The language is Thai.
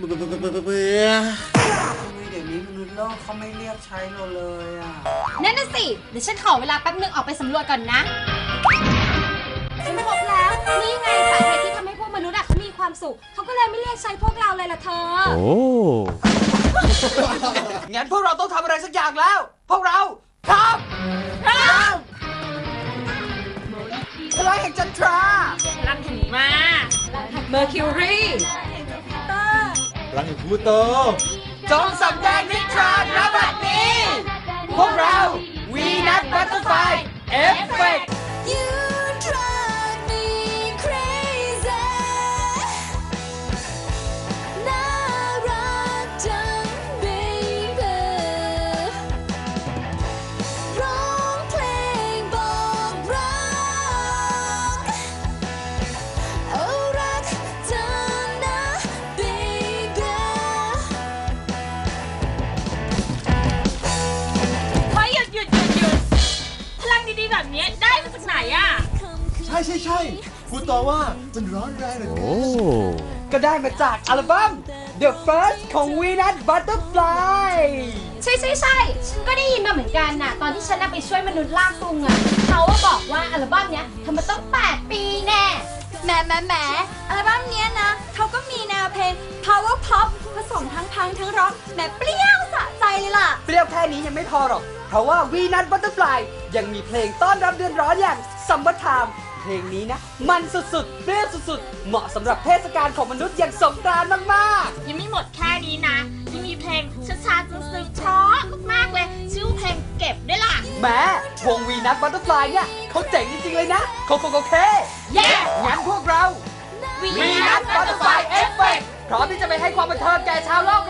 เบื่อเบื่อเบื่อเบื่อเบื่อทำไมเดี๋ยวนี้มนุษย์โลกเขาไม่เรียกใช้เราเลยอะนั่นน่ะสิ เดี๋ยวฉันขอเวลาแป๊บนึงออกไปสำรวจก่อนนะฉันพบแล้ว นี่ไงสาเหตุที่ทำให้พวกมนุษย์อะเขามีความสุข เขาก็เลยไม่เรียกใช้พวกเราเลยล่ะเธอ โอ้งั้นพวกเราต้องทำอะไรสักอย่างแล้ว พวกเราทำทำพลังแห่งจันทรารังหินมาเมอร์คิวรี มูโตจงสำแดงนิทราณบั ดีๆแบบนี้ได้มาจากไหนอะใช่ใช่ใช่พูดต่อว่ามันร้อนแรงเหลยโอ้ ก็ได้มาจากอัลบั้ม The First ของ We Not Butterfly ใช่ใช่ใช่ฉันก็ได้ยินมาเหมือนกันน่ะ ตอนที่ฉันน่ะไปช่วยมนุษย์ลากกรุงอะเขาก็บอกว่าอัลบั้มเนี้ยทำมาต้อง 8 ปีแน่แหมแหมแหมอัลบั้มเนี้ยนะเขาก็มีแนวเพลง power pop ผสมทั้งพังทั้งร็อกแหมเปรี้ ยวแค่นี้ยังไม่พอหรอก เพราะว่า We Not Butterfly ยังมีเพลงต้อนรับเดือนร้อนอย่าง Summer Time เพลงนี้นะ มันสุดๆเปรี้ยวสุดๆ เหมาะสำหรับเทศกาลของมนุษย์อย่างสงกรานต์มากๆ ยังไม่หมดแค่นี้นะยังมีเพลงช้าๆซึ้งๆเพราะมากๆเลย ชื่อเพลงเก็บด้วยล่ะแหม้วงวีนัทบัตเตอร์ฟลายเนี่ยเขาเจ๋งจริงๆเลยนะโคโคโคเคเย้งั้นพวกเรา วีวีนัทบัตเตอร์ฟลายเอฟเฟกพร้อมที่จะไปให้ความบันเทิงแก่ชาวโลกแล้ว